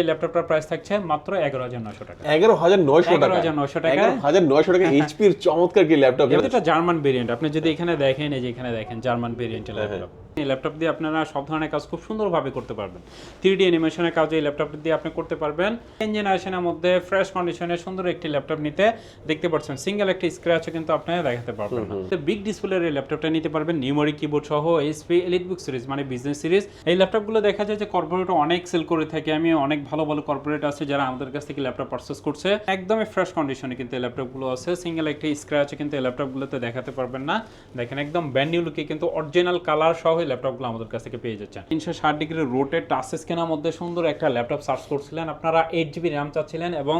এই ল্যাপটপটার প্রাইস থাকছে মাত্র এগারো হাজার নয়শো টাকা। এগারো হাজার নয়শো টাকা। 11,900 টাকা। এগারো হাজার নয়শো টাকা এইচপির চমৎকার কি ল্যাপটপ এটা জার্মান ভেরিয়েন্ট আপনি যদি এখানে দেখেন এই যে এখানে দেখেন জার্মান ভেরিয়েন্টের হ্যাঁ, ল্যাপটপ। এই ল্যাপটপ দিয়ে আপনারা সব ধরনের কাজ খুব সুন্দরভাবে করতে পারবেন। থ্রি ডি অ্যানিমেশনের কাজ এই ল্যাপটপ দিয়ে আপনি করতে পারবেন। টেন জেনারেশনের মধ্যে ফ্রেশ কন্ডিশনে সুন্দর একটি ল্যাপটপ নিতে দেখতে পাচ্ছেন। সিঙ্গেল একটি স্ক্র্যাচও কিন্তু আপনারা দেখাতে পারবেন বিগ ডিসপ্লের এই ল্যাপটপটা নিতে পারবেন। নিউমারি কিবোর্ড সহ এইচপি এলিট বুক সিরিজ মানে বিজনেস সিরিজ এই ল্যাপটপগুলো দেখা যায় যে কর্পোরেট অনেক সেল করে থাকে। আমি অনেক ভালো ভালো কর্পোরেট আছে যারা আমাদের কাছ থেকে ল্যাপটপ পারচেস করছে। একদমই ফ্রেশ কন্ডিশনে কিন্তু এই ল্যাপটপগুলো আছে। সিঙ্গেল একটি স্ক্র্যাচ কিন্তু এই ল্যাপটপগুলোতে দেখাতে পারবেন না। দেখেন একদম ব্যান্ড নিউ লুকে কিন্তু অরিজিনাল কালার সহ এই ল্যাপটপগুলো আমাদের কাছ থেকে পেয়ে যাচ্ছেন। তিনশো ষাট ডিগ্রি রোটেড টাচ স্ক্রিনের মধ্যে সুন্দর একটা ল্যাপটপ সার্চ করছিলেন। আপনারা এইট জিবি র্যাম চাচ্ছিলেন এবং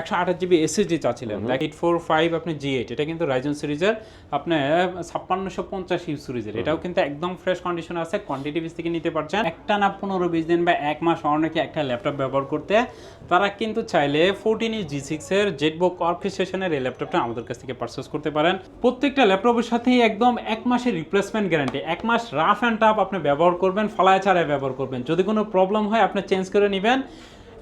একশো আঠাশ জিবি এসএসডি চাচ্ছিলেন। এইট ফোর ফাইভ আপনি জি এইট এটা কিন্তু রাইজন সিরিজের আপনার ছাপ্পান্নশো পঞ্চাশ ইউ সিরিজের এটাও কিন্তু একদম ফ্রেশ কন্ডিশন আছে কোয়ান্টিটি পিস থেকে নিতে পারছেন। একটা না পনেরো বিশ দিন বা এক মাস অনেকে একটা ল্যাপটপ ব্যবহার করতে তারা কিন্তু চাইলে ফোরটিন ইঞ্চ জি সিক্সের জেটবুক অর্কেস্ট্রেশনের এই ল্যাপটপটা আমাদের কাছ থেকে পারচেস করতে পারেন। প্রত্যেকটা ল্যাপটপের সাথেই একদম এক মাসের রিপ্লেসমেন্ট গ্যারান্টি এক মাস রাফ অ্যান্ড টাফ আপনি ব্যবহার করবেন ফালায় ছাড়াই ব্যবহার করবেন। যদি কোনো প্রবলেম হয় আপনি চেঞ্জ করে নেবেন।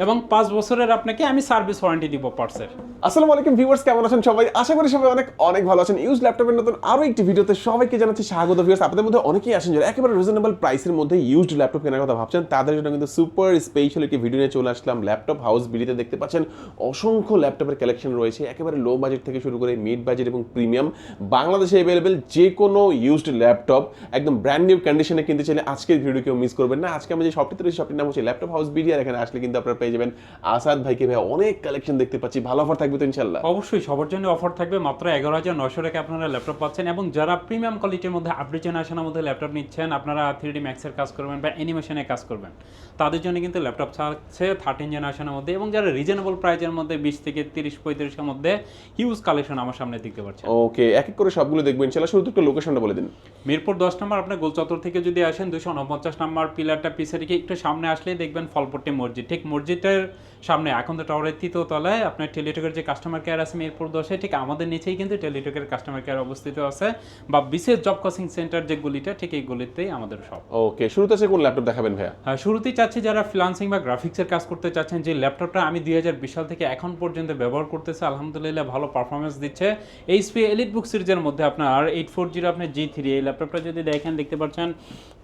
এবং পাঁচ বছরের আপনাকে আমি সার্ভিস ওয়ারেন্টি দিব পার্সের আসসালামু আলাইকুম ভিউয়ার্স, কেমন আছেন সবাই? আশা করি সবাই অনেক অনেক ভালো আছেন। ইউজ ল্যাপটপের নতুন আরও একটি ভিডিওতে সবাইকে জানাচ্ছি স্বাগত ভিউয়ার্স। আপনাদের মধ্যে অনেকেই আসেন যারা একেবারে রিজনেবল প্রাইসের মধ্যে ইউজড ল্যাপটপ কেনার কথা ভাবছেন। তাদের জন্য কিন্তু সুপার স্পেশাল একটি ভিডিও নিয়ে চলে আসলাম। ল্যাপটপ হাউস বিলিতে দেখতে পাচ্ছেন, অসংখ্য ল্যাপটপের কালেকশন রয়েছে। একেবারে লো বাজেট থেকে শুরু করে মিড বাজেট এবং প্রিমিয়াম বাংলাদেশে অ্যাভেলেবেল যে কোনো ইউজড ল্যাপটপ একদম ব্র্যান্ড নিউ কন্ডিশনে কিনতে চাইলে আজকের ভিডিও কেউ মিস করবেন না। আজকে আমি যে শপটিতে রয়েছে শপটির নাম হচ্ছে ল্যাপটপ হাউস বিডি আর এখানে আসলে কিন্তু আপনারা পেয়ে যাবেন। আসাদ ভাইকে ভাই অনেক কালেকশন দেখতে পাচ্ছি। ভালো অফার থাকবে তো ইনশাল্লাহ অবশ্যই সবার জন্য অফার থাকবে। মাত্র এগারো হাজার নশো টাকা আপনারা ল্যাপটপ পাচ্ছেন এবং যারা প্রিমিয়াম কোয়ালিটির মধ্যে আপডেট জেনারেশনের মধ্যে ল্যাপটপ নিচ্ছেন আপনারা থ্রি ডি ম্যাক্সের কাজ করবেন বা অ্যানিমেশনে কাজ করবেন। তাদের জন্য কিন্তু ল্যাপটপ ছাড়ছে থার্টিন জেনারেশনের মধ্যে এবং যারা রিজনেবল প্রাইজের মধ্যে বিশ থেকে তিরিশ পঁয়ত্রিশের মধ্যে হিউজ কালেকশন আমার সামনে দেখতে পাচ্ছেন। ওকে এক এক করে সবগুলো দেখব ইনশাল্লাহ শুধু একটু লোকেশনটা বলে দিন। মিরপুর দশ নম্বর আপনার গোলচত্বর থেকে যদি আসেন দুশো উনপঞ্চাশ নম্বর পিলারটা পিছে রেখে একটু সামনে আসলেই দেখবেন ফলপট্টি মসজিদ। ঠিক মসজিদের সামনে এখন তো টাওয়ারের তৃতীয় তলায় আপনার টেলিটকের যে কাস্টমার কেয়ার আছে মিরপুর দশে ঠিক আমাদের নিচেই কিন্তু টেলিটকের কাস্টমার কেয়ার অবস্থিত আছে বা বিশেষ জব কোচিং সেন্টার যে গলিটা ঠিক এই গলিতেই আমাদের সব। ওকে শুরুতে আছে কোন ল্যাপটপ দেখাবেন ভাইয়া? হ্যাঁ, শুরুতেই চাচ্ছি যারা ফ্রিলান্সিং বা গ্রাফিক্সের কাজ করতে চাচ্ছেন যে ল্যাপটপটা আমি দুই সাল থেকে এখন পর্যন্ত ব্যবহার করতেছি আলহামদুলিল্লাহ ভালো পারফরমেন্স দিচ্ছে। এইচপি এলিট বুক সিরিজের মধ্যে আপনার এইট ফোর জিরো আপনার জি থ্রি এই ল্যাপটপটা যদি দেখেন দেখতে পাচ্ছেন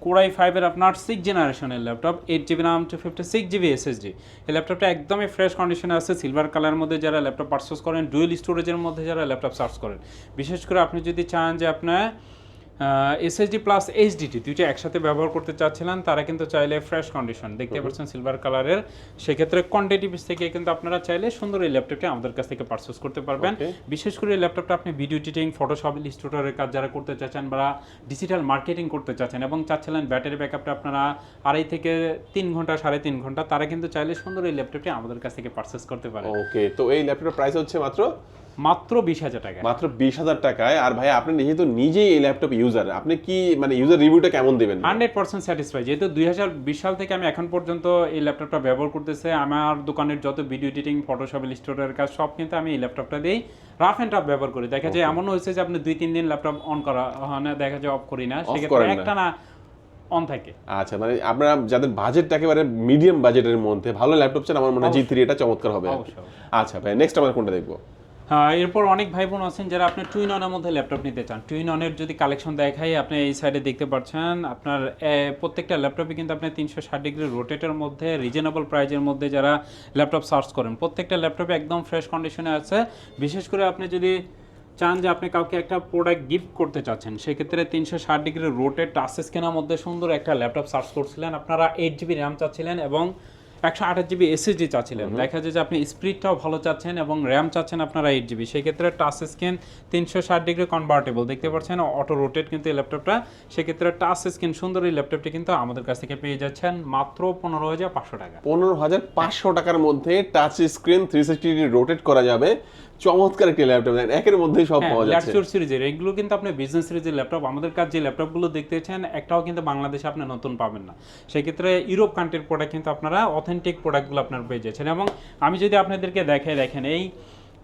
কোরাই ফাইভের আপনার সিক্স জেনারেশনের laptop eight GB RAM two fifty six GB SSD এই ল্যাপটপটা একদমই ফ্রেশ কন্ডিশনে আছে। সিলভার কালার মধ্যে যারা ল্যাপটপ পারচেস করেন ডুয়েল স্টোরেজের মধ্যে যারা ল্যাপটপ সার্চ করেন। বিশেষ করে আপনি যদি চান যে আপনার এসএসডি প্লাস এইচডিটি দুইটা একসাথে ব্যবহার করতে চাচ্ছিলেন তারা কিন্তু চাইলে ফ্রেশ কন্ডিশন দেখতে পাচ্ছেন সিলভার কালারের সেক্ষেত্রে কোয়ান্টিটি পিস থেকে কিন্তু আপনারা চাইলে সুন্দর এই ল্যাপটপটি আমাদের কাছ থেকে পারচেস করতে পারবেন। বিশেষ করে এই ল্যাপটপটা আপনি ভিডিও এডিটিং ফটোশপ ইলিস্ট্রেটরের কাজ যারা করতে চাচ্ছেন বা ডিজিটাল মার্কেটিং করতে চাচ্ছেন এবং চাচ্ছিলেন ব্যাটারি ব্যাকআপটা আপনারা আড়াই থেকে তিন ঘণ্টা সাড়ে তিন ঘণ্টা তারা কিন্তু চাইলে সুন্দর এই ল্যাপটপটি আমাদের কাছ থেকে পারচেস করতে পারে ওকে তো এই ল্যাপটপের প্রাইস হচ্ছে মাত্র মাত্র বিশ হাজার টাকা মাত্র বিশ হাজার টাকায়। আর ভাই আপনি যেহেতু নিজেই এই ল্যাপটপ ইউজার আপনি কি মানে ইউজার রিভিউটা কেমন দেবেন হান্ড্রেড পার্সেন্ট স্যাটিসফাই যেহেতু দুই হাজার বিশ সাল থেকে আমি এখন পর্যন্ত এই ল্যাপটপটা ব্যবহার করতেছে আমার দোকানের যত ভিডিও এডিটিং ফটোশপ ইলিস্টোরের কাজ সব কিন্তু আমি এই ল্যাপটপটা দিয়েই রাফ অ্যান্ড টাফ ব্যবহার করি। দেখা যায় এমনও হয়েছে যে আপনি দুই তিন দিন ল্যাপটপ অন করা হয় না দেখা যায় অফ করি না। সেক্ষেত্রে। একটা না অন থাকে। আচ্ছা মানে আপনারা যাদের বাজেট একেবারে মিডিয়াম বাজেটের মধ্যে ভালো ল্যাপটপ চান আমার মনে হয় জি থ্রি এটা চমৎকার হবে আচ্ছা ভাই নেক্সট আমরা কোনটা দেখব? এরপর অনেক ভাই বোন আছেন যারা আপনার টুইন অনের মধ্যে ল্যাপটপ নিতে চান। টুইন অনের যদি কালেকশন দেখাই, আপনি এই সাইডে দেখতে পাচ্ছেন, আপনার প্রত্যেকটা ল্যাপটপে কিন্তু আপনি তিনশো ষাট ডিগ্রি রোটেটের মধ্যে রিজনেবল প্রাইজের মধ্যে যারা ল্যাপটপ সার্চ করেন, প্রত্যেকটা ল্যাপটপে একদম ফ্রেশ কন্ডিশনে আছে। বিশেষ করে আপনি যদি চান যে আপনি কাউকে একটা প্রোডাক্ট গিফট করতে চাচ্ছেন, সেক্ষেত্রে তিনশো ষাট ডিগ্রি রোটেট টাচ স্ক্রিনের মধ্যে সুন্দর একটা ল্যাপটপ সার্চ করছিলেন। আপনারা এইট জিবি র্যাম চাচ্ছিলেন এবং একশো আঠাশ জিবি এসএসডি চাচ্ছিলেন। দেখা যায় যে আপনি স্পিডটাও ভালো চাচ্ছেন এবং র্যাম চাচ্ছেন আপনারা এইট জিবি। সেক্ষেত্রে টাচ স্ক্রিন তিনশো ষাট ডিগ্রি কনভার্টেবল দেখতে পাচ্ছেন অটো রোটেট কিন্তু এই ল্যাপটপটা সেক্ষেত্রে টাচ স্ক্রিন সুন্দর এই ল্যাপটপটি কিন্তু আমাদের কাছ থেকে পেয়ে যাচ্ছেন মাত্র পনেরো হাজার পাঁচশো টাকা। পনেরো হাজার পাঁচশো টাকার মধ্যে touch screen three sixty rotate করা যাবে। চমৎকার একটি ল্যাপটপ একের মধ্যেই সব হ্যাঁ পাওয়া যাচ্ছে। ল্যাপটপ সিরিজের এগুলো কিন্তু আপনি বিজনেস সিরিজের ল্যাপটপ আমাদের কাছে যে ল্যাপটপগুলো দেখতেছেন একটাও কিন্তু বাংলাদেশে আপনি নতুন পাবেন না। সেক্ষেত্রে ইউরোপ কান্ট্রির প্রোডাক্ট কিন্তু আপনারা অথেন্টিক প্রোডাক্টগুলো আপনার পেয়ে যাচ্ছেন। এবং আমি যদি আপনাদেরকে দেখাই দেখেন এই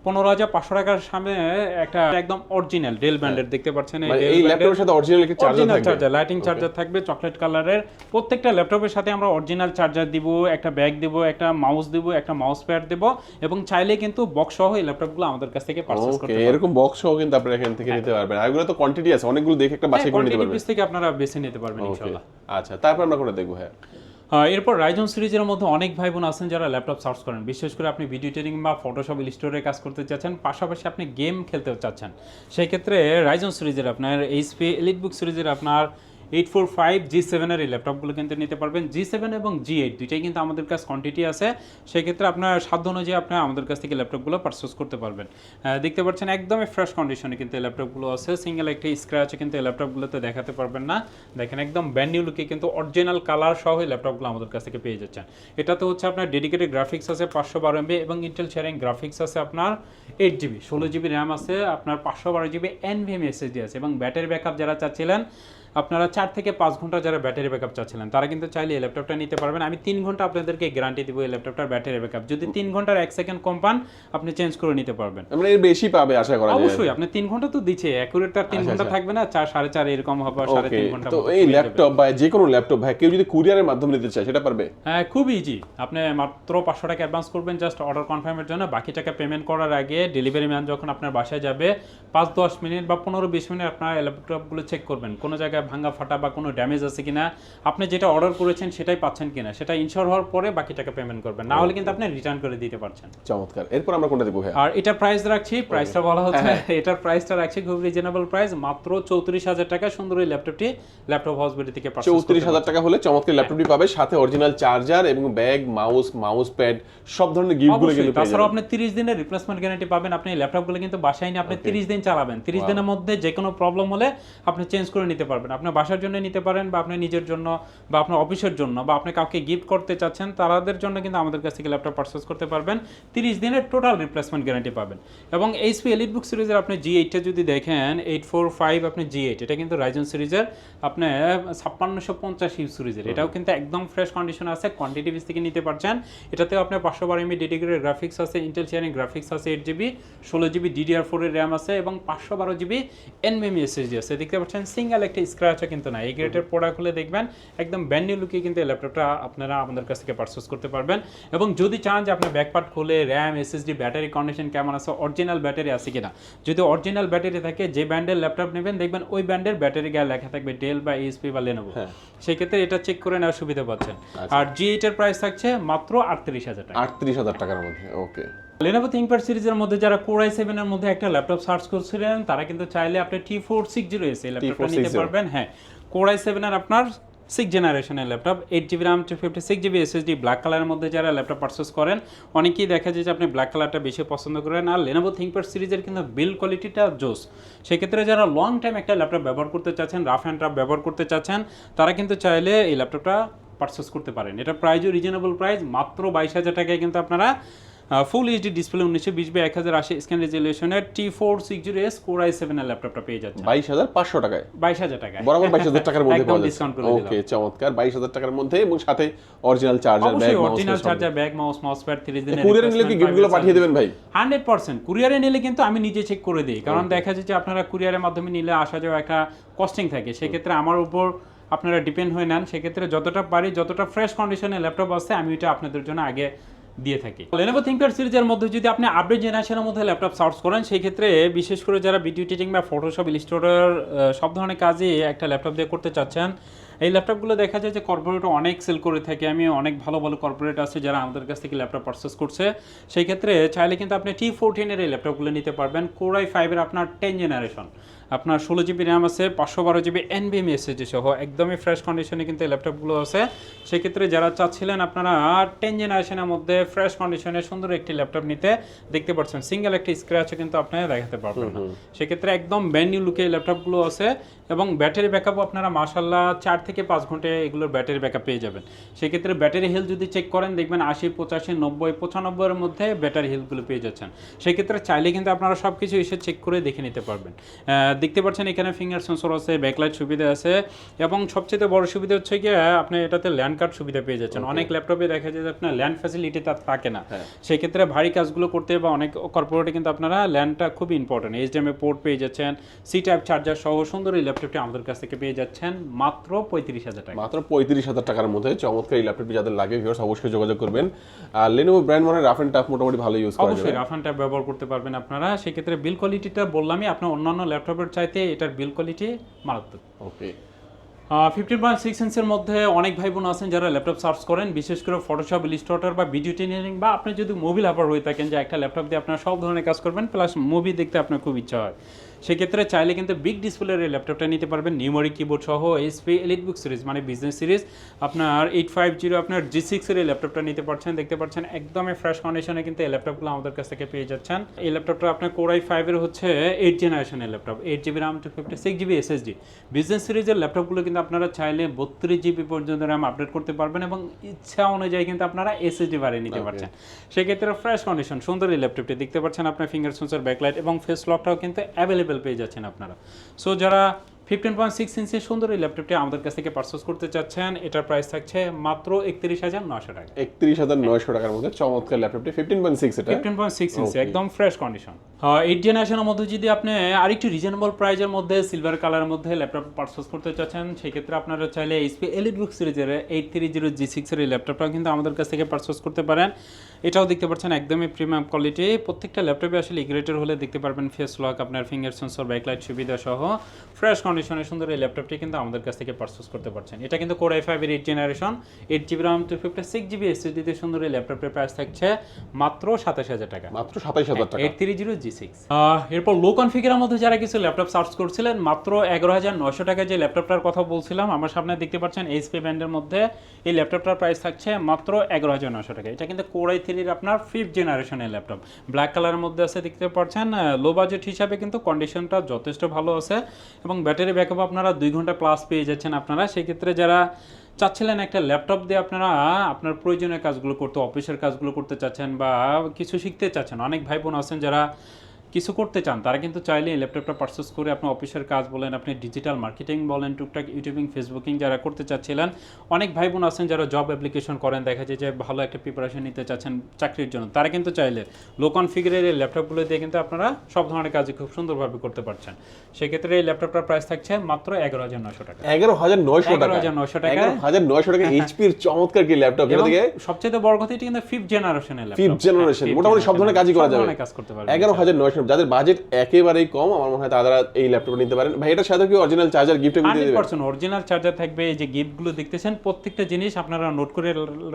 পনেরো হাজার পাঁচশো টাকার সামনে একটা একদম অরিজিনাল ডেল ব্র্যান্ডের দেখতে পাচ্ছেন। মানে এই ল্যাপটপের সাথে original charger charger lighting charger থাকবে চকলেট কালারের প্রত্যেকটা ল্যাপটপের সাথে আমরা অরিজিনাল চার্জার দিব একটা ব্যাগ দিব একটা মাউস দিব একটা মাউস প্যাড দিব এবং চাইলে কিন্তু বক্স সহ এই ল্যাপটপগুলো আমাদের কাছ থেকে পারচেজ করতে পারবেন। এরকম বক্স সহ কিন্তু আপনারা এখান থেকে নিতে পারবেন। আর এগুলো তো কোয়ান্টিটি আছে অনেকগুলো দেখে একটা বাছাই করে নিতে পারবেন। থেকে আপনারা বেছে নিতে পারবেন ইনশাআল্লাহ। আচ্ছা তারপর আমরা কোনটা দেখব হ্যাঁ। এরপর রাইজন সিরিজের মধ্যে অনেক ভাই বোন আছেন যারা ল্যাপটপ সার্চ করেন। বিশেষ করে আপনি ভিডিও এডিটিং বা ফটোশপ স্টোরে কাজ করতে চাচ্ছেন, পাশাপাশি আপনি গেম খেলতে চাচ্ছেন। সেই ক্ষেত্রে রাইজন সিরিজের আপনার এইচপি এলিটবুক সিরিজের আপনার এইট ফোর ফাইভ জি সেভেনের এই ল্যাপটপগুলো কিন্তু নিতে পারবেন। জি সেভেন এবং জি এইট দুইটাই কিন্তু আমাদের কাছে কোয়ান্টিটি আছে। সেক্ষেত্রে আপনার সাধ্য অনুযায়ী আপনার আমাদের কাছ থেকে ল্যাপটপগুলো পারচেস করতে পারবেন। দেখতে পাচ্ছেন একদমই ফ্রেশ কন্ডিশনে কিন্তু এই ল্যাপটপগুলো আছে। সিঙ্গেল একটি স্ক্র্যাচ কিন্তু এই ল্যাপটপগুলোতে দেখাতে পারবেন না। দেখেন একদম ব্যান্ড লুকে কিন্তু অরিজিনাল কালার সহ এই ল্যাপটপগুলো আমাদের কাছ থেকে পেয়ে যাচ্ছেন। এটাতে হচ্ছে আপনার ডেডিকেটেড গ্রাফিক্স আছে পাঁচশো বারো এমবি এবং ইন্টেল শেয়ারিং গ্রাফিক্স আছে আপনার এইট জিবি ষোলো জিবি র্যাম আছে, আপনার পাঁচশো বারো জিবি এনভিএম এসএসডি আছে এবং ব্যাটারি ব্যাকআপ যারা চাচ্ছিলেন আপনারা চার থেকে পাঁচ ঘণ্টা যারা ব্যাটারি ব্যাকআপ চাচ্ছিলেন তারা কিন্তু চাইলে এই ল্যাপটপটা নিতে পারবেন। আমি তিন ঘণ্টা আপনাদেরকে গ্যারান্টি দিব এই ল্যাপটপটার ব্যাটারি ব্যাকআপ। যদি তিন ঘণ্টার এক সেকেন্ড কম পান আপনি চেঞ্জ করে নিতে পারবেন। আমরা এর বেশি পাবে আশা করা যায়। অবশ্যই আপনি তিন ঘণ্টা তো দিচ্ছে অ্যাকুরেট তার তিন আচ্ছা, ঘণ্টা আচ্ছা। থাকবে না চার সাড়ে চার এরকম হবে আর সাড়ে তিন ঘণ্টা তো এই ল্যাপটপ বা যে কোনো ল্যাপটপ ভাই কেউ যদি কুরিয়ারের মাধ্যমে নিতে চায় সেটা পারবে? হ্যাঁ খুব ইজি আপনি মাত্র পাঁচশো টাকা অ্যাডভান্স করবেন জাস্ট অর্ডার কনফার্মের জন্য। বাকি টাকা পেমেন্ট করার আগে ডেলিভারি ম্যান যখন আপনার বাসায় যাবে পাঁচ দশ মিনিট বা পনেরো বিশ মিনিট আপনার ল্যাপটপগুলো চেক করবেন। কোনো জায়গায় ভাঙা ফাটা বা কোনো ড্যামেজ আছে কিনা আপনি যেটা অর্ডার করেছেন সেটাই পাচ্ছেন কিনা সেটা ইনশোর হওয়ার পরে বাকি টাকা পেমেন্ট করবেন। না হলে কিন্তু আপনি রিটার্ন করে দিতে পারছেন। চমৎকার। এরপর আমরা কোনটা হ্যাঁ আর এটার প্রাইস রাখছি প্রাইসটা বলা হচ্ছে এটার প্রাইসটা রাখছি খুব রিজনেবল প্রাইস মাত্র চৌত্রিশ হাজার টাকা সুন্দর এই ল্যাপটপটি ল্যাপটপ হাউসবিটি থেকে চৌত্রিশ হাজার টাকা হলে চমৎকার ল্যাপটপটি পাবে সাথে অরিজিনাল চার্জার এবং ব্যাগ মাউস মাউস প্যাড সব ধরনের গিফটগুলো অবশ্যই। কিন্তু পেয়ে তাছাড়াও আপনি 30 দিনের রিপ্লেসমেন্ট গ্যারান্টি পাবেন আপনি ল্যাপটপগুলো কিন্তু বাসায় নিয়ে আপনি 30 দিন চালাবেন। 30 দিনের মধ্যে যে কোনো প্রবলেম হলে আপনি চেঞ্জ করে নিতে পারবেন। আপনি বাসার জন্য নিতে পারেন বা আপনি নিজের জন্য বা আপনার অফিসের জন্য বা আপনি কাউকে গিফট করতে চাচ্ছেন তাদের জন্য কিন্তু আমাদের কাছ থেকে ল্যাপটপ পারচেজ করতে পারবেন। 30 দিনের টোটাল রিপ্লেসমেন্ট গ্যারান্টি পাবেন। এবং এইচপি এলিট বুক সিরিজের আপনি জি এইটটা যদি দেখেন এইট ফোর ফাইভ আপনি জি এইট এটা কিন্তু রাইজন সিরিজের আপনি ছাপ্পান্নশো পঞ্চাশ ইউ সিরিজের এটাও কিন্তু একদম ফ্রেশ কন্ডিশন আছে কোয়ান্টিটি পিস থেকে নিতে পারছেন। এটাতেও আপনার পাঁচশো বারো এমবি ডেডিকেটেড গ্রাফিক্স আছে ইন্টেল শেয়ারিং গ্রাফিক্স আছে এইট জিবি ষোলো জিবি ডিডিআর ফোরের র্যাম আছে এবং পাঁচশো বারো জিবি এনএমএম এসএসডি আছে। দেখতে পাচ্ছেন সিঙ্গেল একটা স্ক্র্যাচও কিন্তু না। এই গ্রেটের প্রোডাক্ট হলে দেখবেন একদম ব্যান্ড নিউ লুকে কিন্তু এই ল্যাপটপটা আপনারা আমাদের কাছ থেকে পারচেস করতে পারবেন। এবং যদি চান যে আপনার ব্যাকপার্ট খুলে র্যাম এসএসডি ব্যাটারি কন্ডিশন কেমন আছে অরিজিনাল ব্যাটারি আছে কিনা। যদি অরিজিনাল ব্যাটারি থাকে যে ব্র্যান্ডের ল্যাপটপ নেবেন দেখবেন ওই ব্র্যান্ডের ব্যাটারি গায়ে লেখা থাকবে ডেল বা এইচপি বা লেনোভো হ্যাঁ। সেই ক্ষেত্রে এটা চেক করে নেওয়ার সুবিধা পাচ্ছেন। আর জি এইটের প্রাইস থাকছে মাত্র আটত্রিশ হাজার টাকা। আটত্রিশ হাজার টাকার মধ্যে ওকে লেনোভো থিংকপ্যাড সিরিজের মধ্যে যারা কোরাই সেভেন এর মধ্যে একটা ল্যাপটপ সার্চ করছিলেন তারা কিন্তু চাইলে আপনি T four six zero S ল্যাপটপটা নিতে পারবেন। হ্যাঁ কোরাই সেভেন এর আপনার সিক্স জেনারেশনের laptop eight GB RAM two fifty six GB SSD black কালারের মধ্যে যারা ল্যাপটপ পারচেস করেন অনেকেই দেখা যায় যে আপনি ব্ল্যাক কালারটা বেশি পছন্দ করেন। আর লেনোভো থিংকপ্যাড সিরিজের কিন্তু বিল কোয়ালিটিটা জোস। সেক্ষেত্রে যারা লং টাইম একটা ল্যাপটপ ব্যবহার করতে চাচ্ছেন রাফ অ্যান্ড রাফ ব্যবহার করতে চাচ্ছেন তারা কিন্তু চাইলে এই ল্যাপটপটা পারচেস করতে পারেন। এটা প্রাইজও রিজনেবল প্রাইস মাত্র বাইশ হাজার টাকায় কিন্তু আপনারা ফুল এইচডি ডিসপ্লে উনিশশো বিশ বাই এক হাজার আশি scan রেজলিউশনের T four six zero S core I সেভেনের ল্যাপটপটা পেয়ে যাচ্ছে। বাইশ হাজার পাঁচশো টাকায়। বাইশ হাজার টাকা বরাবর বাইশ হাজার টাকার মধ্যে পাওয়া ডিসকাউন্ট করে যাচ্ছে ওকে চমৎকার। বাইশ হাজার টাকার মধ্যে এবং সাথে original charger bag mouse original charger bag mouse mouse pad three দিনের কুরিয়ারে নিলে কি গিফটগুলো পাঠিয়ে দেবেন ভাই? হান্ড্রেড পার্সেন্ট কুরিয়ারে নিলে কিন্তু আমি নিজে চেক করে দিই। কারণ দেখা যাচ্ছে যে আপনারা কুরিয়ারের মাধ্যমে নিলে আসা যাওয়া একটা কস্টিং থাকে। সেক্ষেত্রে আমার উপর আপনারা ডিপেন্ড হয়ে নেন। সেক্ষেত্রে যতটা পারি যতটা ফ্রেশ কন্ডিশনে ল্যাপটপ আছে আমি ওইটা আপনাদের জন্য আগে দিয়ে থাকে। লেনোভো থিঙ্কপ্যাড সিরিজের মধ্যে যদি আপনি আপডেট জেনারেশনের মধ্যে ল্যাপটপ সার্চ করেন, সেই ক্ষেত্রে বিশেষ করে যারা ভিডিও এডিটিং বা ফটোশপ ইলিস্টোরের সব ধরনের কাজই একটা ল্যাপটপ দিয়ে করতে চাচ্ছেন এই ল্যাপটপগুলো দেখা যায় যে কর্পোরেট অনেক সেল করে থাকে। আমি অনেক ভালো ভালো কর্পোরেট আছে যারা আমাদের কাছ থেকে ল্যাপটপ পারচেস করছে। সেই ক্ষেত্রে চাইলে কিন্তু আপনি টি ফোরটিনের এই ল্যাপটপগুলো নিতে পারবেন। কোরাই ফাইভের আপনার টেন জেনারেশন আপনার ষোলো জিবি র্যাম আছে পাঁচশো বারো জিবি এনবিএম এসএসডি সহ একদমই ফ্রেশ কন্ডিশনে কিন্তু এই ল্যাপটপগুলো আছে। সেক্ষেত্রে যারা চাচ্ছিলেন আপনারা টেন জেনারেশনের মধ্যে ফ্রেশ কন্ডিশনে সুন্দর একটি ল্যাপটপ নিতে দেখতে পাচ্ছেন সিঙ্গেল একটি স্ক্র্যাচও কিন্তু আপনারা দেখাতে পারবেন সেক্ষেত্রে একদম ব্যান্ড নিউ লুকে ল্যাপটপগুলো আছে এবং ব্যাটারি ব্যাকআপও আপনারা মাসাল্লাহ চার থেকে পাঁচ ঘন্টায় এগুলোর ব্যাটারি ব্যাকআপ পেয়ে যাবেন। সেক্ষেত্রে ব্যাটারি হেলথ যদি চেক করেন দেখবেন আশি পঁচাশি নব্বই পঁচানব্বইয়ের মধ্যে ব্যাটারি হেলথগুলো পেয়ে যাচ্ছেন। সেক্ষেত্রে চাইলে কিন্তু আপনারা সব কিছু এসে চেক করে দেখে নিতে পারবেন। দেখতে পাচ্ছেন এখানে ফিঙ্গার সেন্সর আছে ব্যাকলাইট সুবিধা আছে এবং সবচেয়ে বড় সুবিধা হচ্ছে কি আপনি এটাতে ল্যান্ড কার্ড সুবিধা পেয়ে যাচ্ছেন। অনেক ল্যাপটপে দেখা যায় যে আপনার ল্যান্ড ফ্যাসিলিটি তার থাকে না। সেক্ষেত্রে ভারী কাজগুলো করতে বা অনেক কর্পোরেটে কিন্তু আপনারা ল্যান্ডটা খুবই ইম্পর্টেন্ট এইচডিএমএ পোর্ট পেয়ে যাচ্ছেন সি টাইপ চার্জার সহ সুন্দর এই ল্যাপটপটি আমাদের কাছ থেকে পেয়ে যাচ্ছেন। মাত্র পঁয়ত্রিশ হাজার টাকা। মাত্র পঁয়ত্রিশ হাজার টাকার মধ্যে চমৎকার এই ল্যাপটপটি যাদের লাগে ভিউয়ার্স অবশ্যই যোগাযোগ করবেন। আর লেনোভো ব্র্যান্ড মানে রাফ এন্ড টাফ মোটামুটি ভালো ইউজ করা অবশ্যই রাফ অ্যান্ড টাইপ ব্যবহার করতে পারবেন আপনারা। সেক্ষেত্রে বিল কোয়ালিটিটা বললামই আপনার অন্যান্য ল্যাপটপের চাইতে এটার বিল কোয়ালিটি মারাত্মক। ওকে ফিফটিন পয়েন্ট সিক্স ইঞ্চের মধ্যে অনেক ভাই বোন আছেন যারা ল্যাপটপ সার্চ করেন বিশেষ করে ফটোশপ ইলিস্ট্রেটর বা ভিডিও ইঞ্জিনিয়ারিং বা আপনি যদি মুভি লাভার হয়ে থাকেন যে একটা ল্যাপটপ দিয়ে আপনার সব ধরনের কাজ করবেন প্লাস মুভি দেখতে আপনার খুব ইচ্ছা হয়। সেক্ষেত্রে চাইলে কিন্তু বিগ ডিসপ্লের এই ল্যাপটপটা নিতে পারবেন নিউমারিক কিবোর্ড সহ এসপি এলিট বুক সিরিজ মানে বিজনেস সিরিজ আপনার এইট ফাইভ জিরো আপনার জি সিক্সের এই ল্যাপটপটা নিতে পারছেন দেখতে পাচ্ছেন একদমই ফ্রেশ কন্ডিশনে কিন্তু এই ল্যাপটপগুলো আমাদের কাছ থেকে পেয়ে যাচ্ছেন। এই ল্যাপটপটা আপনার কোরাই ফাইভের হচ্ছে এইট জেনারেশনের laptop eight GB RAM two fifty six GB SSD business সিরিজের ল্যাপটপগুলো কিন্তু আপনারা চাইলে বত্রিশ জিবি পর্যন্ত র্যাম আপডেট করতে পারবেন এবং ইচ্ছা অনুযায়ী কিন্তু আপনারা এসএসডি বাড়িয়ে নিতে পারছেন। সেক্ষেত্রে ফ্রেশ কন্ডিশন সুন্দর এই ল্যাপটপটি দেখতে পাচ্ছেন আপনার ফিঙ্গার সেন্সর ব্যাকলাইট এবং ফেস লকটাও কিন্তু অ্যাভেলেবেল পেয়ে যাচ্ছেন আপনারা। সো যারা ফিফটিন পয়েন্ট সিক্স ইঞ্চের সুন্দর এই ল্যাপটপটি আমাদের কাছ থেকে পারচেস করতে চাচ্ছেন। এটার প্রাইস থাকছে মাত্র একত্রিশ হাজার নয়শো টাকা। একত্রিশ হাজার নয়শো টাকার মধ্যে চমৎকার ল্যাপটপটি ফিফটিন পয়েন্ট সিক্স এটা? ফিফটিন পয়েন্ট সিক্স ইঞ্চি একদম ফ্রেশ কন্ডিশন এইট জেনারেশনের মধ্যে যদি আপনি আরেকটু রিজনেবল প্রাইজের মধ্যে সিলভার কালারের মধ্যে ল্যাপটপ পারচেস করতে চাচ্ছেন সেক্ষেত্রে আপনারা চাইলে এইচপি এলিট বুক সিরিজের এইট থ্রি জিরো জি সিক্সের এই ল্যাপটপটাও কিন্তু আমাদের কাছ থেকে পারচেস করতে পারেন। এটাও দেখতে পাচ্ছেন একদমই প্রিমিয়াম কোয়ালিটি প্রত্যেকটা ল্যাপটপে আসলে ইগ্রেটের হলে দেখতে পারবেন ফেস লক আপনার ফিঙ্গার সেন্সর ব্যাকলাইট সুবিধা সহ। ফ্রেশ কন্ডিশনে সুন্দর এই ল্যাপটপটি কিন্তু আমাদের কাছ থেকে পারচেস করতে পারছেন। এটা কিন্তু কোর আই ফাইভের eight generation eight GB RAM two fifty six GB এসএসডিতে সুন্দর এই ল্যাপটপের প্রাইস থাকছে মাত্র সাতাশ হাজার টাকা। মাত্র সাতাইশ হাজার টাকা। Eight three zero G six এরপর লো কনফিগারের মধ্যে যারা কিছু ল্যাপটপ সার্চ করছিলেন মাত্র এগারো হাজার নশো টাকা যে ল্যাপটপটার কথা বলছিলাম আমার সামনে দেখতে পাচ্ছেন এইচপি ব্র্যান্ডের মধ্যে এই ল্যাপটপটার প্রাইস থাকছে মাত্র এগারো হাজার নশো টাকা। এটা কিন্তু কোরাই থ্রির আপনার ফিফথ জেনারেশনের ল্যাপটপ ব্ল্যাক কালারের মধ্যে আছে দেখতে পাচ্ছেন লো বাজেট হিসাবে কিন্তু কন্ডিশনটা যথেষ্ট ভালো আছে এবং ব্যাটারি ব্যাকআপ আপনারা দুই ঘণ্টা প্লাস পেয়ে যাচ্ছেন আপনারা। সেক্ষেত্রে যারা চাচ্ছিলেন একটা ল্যাপটপ দিয়ে আপনারা, আপনার প্রয়োজনীয় কাজগুলো করতে অফিসের কাজগুলো করতে চাচ্ছেন বা কিছু শিখতে চাচ্ছেন, অনেক ভাই বোন আছেন যারা কিছু করতে চান তারা কিন্তু চাইলে এই ল্যাপটপটা পারচেস করে আপনার অফিসের কাজ বলেন আপনি ডিজিটাল মার্কেটিং বলেন টুকটাক ইউটিউবিং ফেসবুকিং যারা করতে চাচ্ছিলেন অনেক ভাই বোন আছেন যারা জব অ্যাপ্লিকেশন করেন দেখা যায় যে ভালো একটা প্রিপারেশন নিতে চাচ্ছেন চাকরির জন্য তারা কিন্তু চাইলে লো কনফিগারের এই ল্যাপটপগুলো দিয়ে কিন্তু আপনারা সব ধরনের কাজই খুব সুন্দরভাবে করতে পারছেন। সেক্ষেত্রে এই ল্যাপটপটার প্রাইস থাকছে মাত্র এগারো হাজার নশো টাকা। এগারো হাজার নয়শো টাকা। 11,900 টাকা। এগারো হাজার নয়শো টাকা এইচপির চমৎকার কি ল্যাপটপ থেকে সবচেয়ে বড় কথা এটা কিন্তু ফিফথ জেনারেশনের ল্যাপটপ। ফিফথ জেনারেশন মোটামুটি সব ধরনের কাজই করা যাবে। কাজ করতে পারবে এগারো হাজার নয়শো যাদের বাজেট একেবারেই কম আমার মনে হয় তারা এই ল্যাপটপটা নিতে পারেন। ভাই এটার সাথে কি অরিজিনাল চার্জার গিফট দিয়ে দেবেন? অরিজিনাল চার্জার থাকবে এই যে গিফটগুলো দেখতেছেন প্রত্যেকটা জিনিস আপনারা নোট করে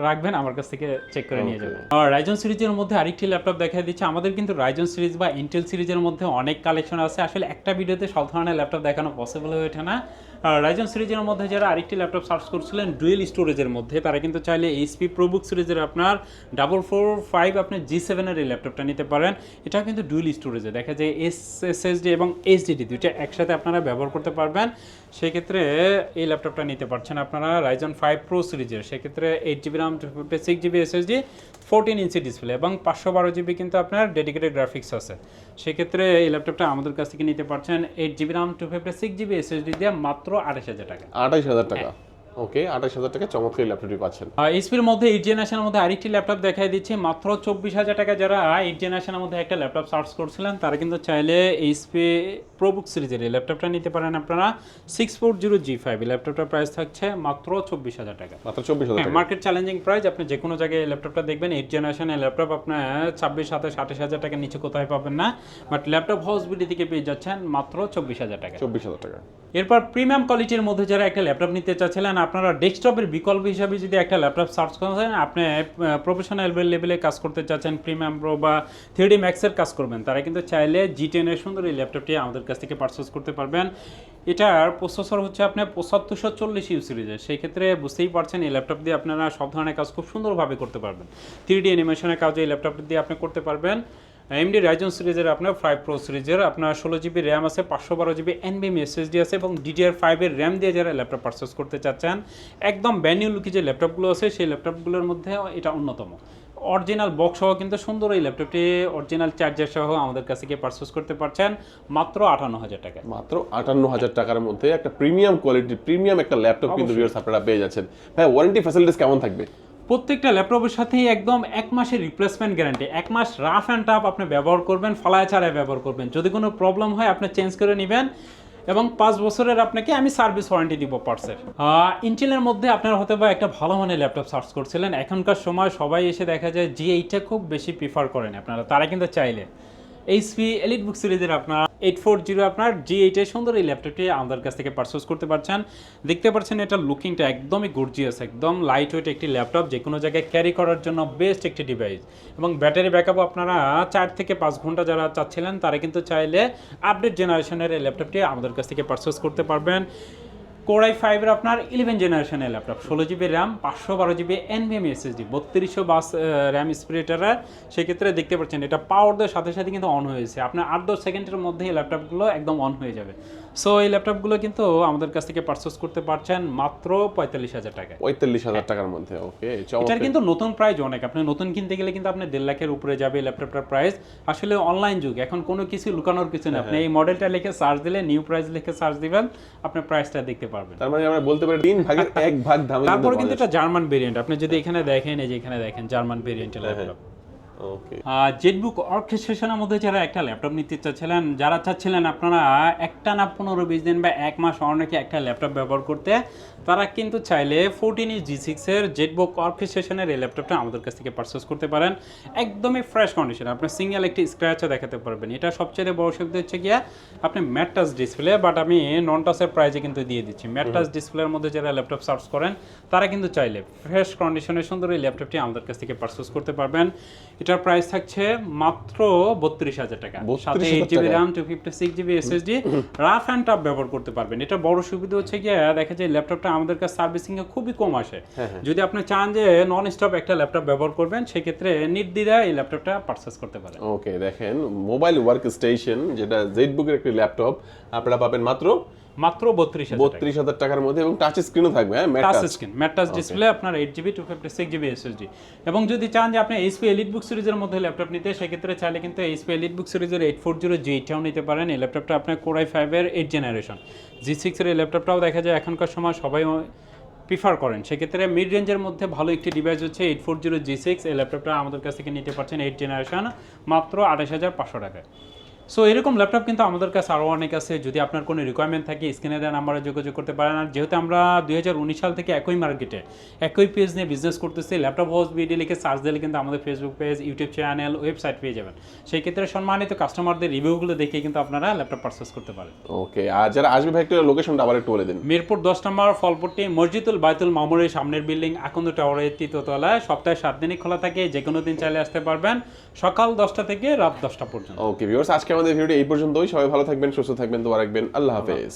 রাখবেন আমার কাছ থেকে চেক করে নিয়ে যাবেন। আর রাইজন সিরিজের মধ্যে আরেকটি ল্যাপটপ দেখা দিচ্ছে আমাদের কিন্তু রাইজন সিরিজ বা ইন্টেল সিরিজের মধ্যে অনেক কালেকশন আছে। আসলে একটা ভিডিওতে সব ধরনের ল্যাপটপ দেখানো পসিবল হয়ে ওঠে না। রাইজন সিরিজের মধ্যে যারা আরেকটি ল্যাপটপ সার্চ করছিলেন ডুয়েল স্টোরেজের মধ্যে, তারা কিন্তু চাইলে এইচপি প্রোবুক সিরিজের আপনার ডাবল ফোর ফাইভ আপনি জি সেভেনের এই ল্যাপটপটা নিতে পারেন। এটা কিন্তু ডুয়েল স্টোরেজে দেখা যায় এস এসএসডি এবং এইচডিডি দুইটা একসাথে আপনারা ব্যবহার করতে পারবেন। সেক্ষেত্রে এই ল্যাপটপটা নিতে পারছেন আপনারা রাইজন ফাইভ প্রো সিরিজের। সেক্ষেত্রে eight GB RAM six GB SSD fourteen inch display এবং পাঁচশো বারো জিবি কিন্তু আপনার ডেডিকেটেড গ্রাফিক্স আছে। সেক্ষেত্রে এই ল্যাপটপটা আমাদের কাছ থেকে নিতে পারছেন eight GB RAM two fifty six GB SSD দিয়ে মাত্র আঠাশ হাজার টাকা। আড়াইশ হাজার টাকা। ওকে আঠাইশ হাজার টাকা চমৎকার ল্যাপটপটি পাচ্ছেন। এইচপির মধ্যে এইট জেনারেশনের মধ্যে আরেকটি ল্যাপটপ দেখাই দিচ্ছি। মাত্র চব্বিশ হাজার টাকা যারা এইট জেনারেশনের মধ্যে একটা ল্যাপটপ সার্চ করছিলেন তারা কিন্তু চাইলে এইচপি প্রোবুক সিরিজের এই ল্যাপটপটা নিতে পারেন আপনারা। Six four zero G five এই ল্যাপটপটার প্রাইস থাকছে মাত্র চব্বিশ হাজার টাকা। মাত্র চব্বিশ হাজার মার্কেট চ্যালেঞ্জিং প্রাইস আপনি যে কোনো জায়গায় এই ল্যাপটপটা দেখবেন এইট জেনারেশনের ল্যাপটপ আপনার ছাব্বিশ সাতাশ আঠাশ হাজার টাকার নিচে কোথায় পাবেন না। বাট ল্যাপটপ হাউস বিডি থেকে পেয়ে যাচ্ছেন মাত্র চব্বিশ হাজার টাকা। চব্বিশ হাজার টাকা। এরপর প্রিমিয়াম কোয়ালিটির মধ্যে যারা একটা ল্যাপটপ নিতে চাচ্ছিলেন আপনারা ডেস্কটপের বিকল্প হিসাবে যদি একটা ল্যাপটপ সার্চ করেন আপনি প্রফেশনাল লেভেলে কাজ করতে চাচ্ছেন প্রিমিয়াম প্রো বা থ্রি ম্যাক্সের কাজ করবেন, তারা কিন্তু চাইলে জি টেনের সুন্দর এই ল্যাপটপটি আমাদের কাছ থেকে পারচেস করতে পারবেন। এটার প্রসেসর হচ্ছে আপনার পঁচাত্তরশো চল্লিশ ইউ সিরিজের সেই ক্ষেত্রে বুঝতেই পারছেন, এই ল্যাপটপ দিয়ে আপনারা সব ধরনের কাজ খুব সুন্দরভাবে করতে পারবেন। থ্রি ডি অ্যানিমেশনের কাজ এই ল্যাপটপ দিয়ে আপনি করতে পারবেন। এমডি রাইজন সিরিজের আপনার ফাইভ প্রো সিরিজের আপনার ষোলো জিবি র্যাম আছে পাঁচশো বারো জিবি এনবিএম এসএসডি আছে এবং ডিডিআর ফাইভের র্যাম দিয়ে যারা ল্যাপটপ পারচেস করতে চাচ্ছেন একদম ব্যানিউ লুকি যে ল্যাপটপগুলো আছে সেই ল্যাপটপগুলোর মধ্যে এটা অন্যতম। অরিজিনাল বক্স সহ কিন্তু সুন্দর এই ল্যাপটপটি অরিজিনাল চার্জার সহ আমাদের কাছে গিয়ে পারচেস করতে পারছেন মাত্র আটান্ন হাজার টাকা মাত্র আটান্ন হাজার টাকার মধ্যে একটা প্রিমিয়াম কোয়ালিটি প্রিমিয়াম একটা ল্যাপটপ কিন্তু আপনারা পেয়ে যাচ্ছেন। হ্যাঁ ওয়ারেন্টি ফ্যাসিলিটিস কেমন থাকবে? প্রত্যেকটা ল্যাপটপের সাথেই একদম এক মাসের রিপ্লেসমেন্ট গ্যারান্টি এক মাস রাফ অ্যান্ড টাফ আপনি ব্যবহার করবেন, ফালায় ছাড়াই ব্যবহার করবেন। যদি কোনো প্রবলেম হয়, আপনি চেঞ্জ করে নেবেন এবং পাঁচ বছরের আপনাকে আমি সার্ভিস ওয়ারেন্টি দিব পার্সের ইন্টেলের মধ্যে আপনার হতে পারে একটা ভালো মানের ল্যাপটপ সার্চ করছিলেন। এখনকার সময় সবাই এসে দেখা যায় যে এইটা খুব বেশি প্রিফার করেন আপনারা, তারা কিন্তু চাইলে। এইচপি এলিট বুক সিরিজের আপনার এইট ফোর জিরো আপনার জি এইটের সুন্দর এই ল্যাপটপটি আমাদের কাছ থেকে পারচেস করতে পারছেন। দেখতে পাচ্ছেন এটা লুকিংটা একদমই গর্জিয়াস একদম লাইট ওয়েট একটি ল্যাপটপ যে কোনো জায়গায় ক্যারি করার জন্য বেস্ট একটি ডিভাইস এবং ব্যাটারি ব্যাকআপ আপনারা চার থেকে পাঁচ ঘণ্টা যারা চাচ্ছিলেন, তারা কিন্তু চাইলে আপডেট জেনারেশনের এই ল্যাপটপটি আমাদের কাছ থেকে পারচেস করতে পারবেন। কোরাই ফাইভের আপনার ইলেভেন জেনারেশনের ল্যাপটপ ষোলো জিবি র্যাম পাঁচশো বারো জিবি এনভিএম এসএসডি বত্রিশশো বাস র্যাম স্পিরিটারের সেক্ষেত্রে দেখতে পাচ্ছেন এটা পাওয়ার দেওয়ার সাথে সাথে কিন্তু অন হয়েছে আপনার আট দশ সেকেন্ডের মধ্যে এই ল্যাপটপগুলো একদম অন হয়ে যাবে। সো এই ল্যাপটপগুলো কিন্তু আমাদের কাছ থেকে পারচেস করতে পারছেন মাত্র পঁয়তাল্লিশ হাজার টাকা পঁয়তাল্লিশ হাজার টাকার মধ্যে ওকে এটার কিন্তু নতুন প্রাইস অনেক। আপনি নতুন কিনতে গেলে কিন্তু আপনি দেড় লাখের উপরে যাবে ল্যাপটপটার প্রাইস আসলে অনলাইন যুগ এখন কোনো কিছু লুকানোর কিছু নেই। আপনি এই মডেলটা লিখে সার্চ দিলে নিউ প্রাইস লিখে সার্চ দিবেন আপনি প্রাইসটা দেখতে পারবেন। তার মানে আমরা বলতে পারি তিন ভাগের এক ভাগ দামে তারপরে কিন্তু এটা জার্মান ভেরিয়েন্ট আপনি যদি এখানে দেখেন এই যে এখানে দেখেন জার্মান ভেরিয়েন্টের ল্যাপটপ জেটবুক অর্কেস্ট্রেশনের মধ্যে যারা একটা ল্যাপটপ নিতে চাচ্ছিলেন যারা চাচ্ছিলেন আপনারা একটা না পনেরো বিশ দিন বা এক মাস অনেকে একটা ল্যাপটপ ব্যবহার করতে তারা কিন্তু চাইলে ফোরটিন জি সিক্সের জেটবুক অর্কেস্ট্রেশনের এই ল্যাপটপটা আমাদের কাছ থেকে পারচেস করতে পারেন। একদমই ফ্রেশ কন্ডিশন আপনি সিঙ্গেল একটি স্ক্র্যাচও দেখাতে পারবেন। এটা সবচেয়ে বড় সুবিধা হচ্ছে গিয়া আপনি ম্যাট টাচ ডিসপ্লে বাট আমি নন টাচের প্রাইজে কিন্তু দিয়ে দিচ্ছি। ম্যাট টাচ ডিসপ্লের মধ্যে যারা ল্যাপটপ সার্চ করেন তারা কিন্তু চাইলে ফ্রেশ কন্ডিশনের সুন্দর এই ল্যাপটপটি আমাদের কাছ থেকে পারচেস করতে পারবেন। এটার প্রাইস থাকছে মাত্র বত্রিশ হাজার টাকা। সাথে eight GB. RAM two fifty six GB SSD rough and tough ব্যবহার করতে পারবেন। এটা বড় সুবিধা হচ্ছে গিয়ে দেখা যায় ল্যাপটপটা আমাদের কাছে সার্ভিসিং এ খুবই কম আসে। যদি আপনি চান যে নন স্টপ একটা ল্যাপটপ ব্যবহার করবেন সেক্ষেত্রে নির্দ্বিধায় এই ল্যাপটপটা পারচেস করতে পারেন। ওকে দেখেন মোবাইল ওয়ার্ক স্টেশন যেটা জেডবুকের একটি ল্যাপটপ আপনারা পাবেন মাত্র মাত্র বত্রিশ বত্রিশ হাজার টাকার মধ্যে এবং টাচ স্ক্রিনও থাকবে হ্যাঁ? Touch screen matte touch display আপনার eight GB two fifty six GB SSD এবং যদি চান যে আপনি এইচপি এলিট বুক সিরিজের মধ্যে ল্যাপটপ নিতে সেক্ষেত্রে চাইলে কিন্তু এইচপি এলিট বুক সিরিজের এইট ফোর জিরো জি নিতে পারেন। এই ল্যাপটপটা আপনার কোরাই ফাইভের এইট জেনারেশন জি সিক্সের এই ল্যাপটপটাও দেখা যায় এখনকার সময় সবাই প্রিফার করেন। সেক্ষেত্রে মিড রেঞ্জের মধ্যে ভালো একটি ডিভাইস হচ্ছে eight four zero G six এই ল্যাপটপটা আমাদের কাছ থেকে নিতে পারছেন এইট জেনারেশন মাত্র আঠাশ হাজার পাঁচশো টাকায়। সো এরকম ল্যাপটপ কিন্তু আমাদের কাছে আরও অনেক আছে। যদি আপনার কোনো রিকোয়ারমেন্ট থাকে স্ক্রিনে দেওয়া নাম্বারে যোগাযোগ করতে পারেন। আর যেহেতু আমরা দুই সাল থেকে একই মার্কেটে একই পেজ নিয়ে বিজনেস করতেছি ল্যাপটপ হাউস ভিডিও লিখে সার্চ দিলে কিন্তু আমাদের Facebook page YouTube channel website পেয়ে যাবেন। সেই ক্ষেত্রে সম্মানিত কাস্টমারদের রিভিউগুলো দেখে কিন্তু আপনারা ল্যাপটপ পারচেস করতে পারেন। ওকে আর যারা আসবে ভাই একটু লোকেশনটা আবার একটু বলে দিন। মিরপুর দশ নম্বর ফলপট্টি মসজিদুল বাইতুল মামুরের সামনের বিল্ডিং আকন্দ টাওয়ারের তৃতীয়তলায়। সপ্তাহে সাত দিনই খোলা থাকে যে কোনো দিন চাইলে আসতে পারবেন। সকাল দশটা থেকে রাত দশটা পর্যন্ত। ওকে ভিউয়ার্স আজকে আমাদের ভিডিওটি এই পর্যন্তই। সবাই ভালো থাকবেন সুস্থ থাকবেন দোয়া রাখবেন। আল্লাহ হাফেজ।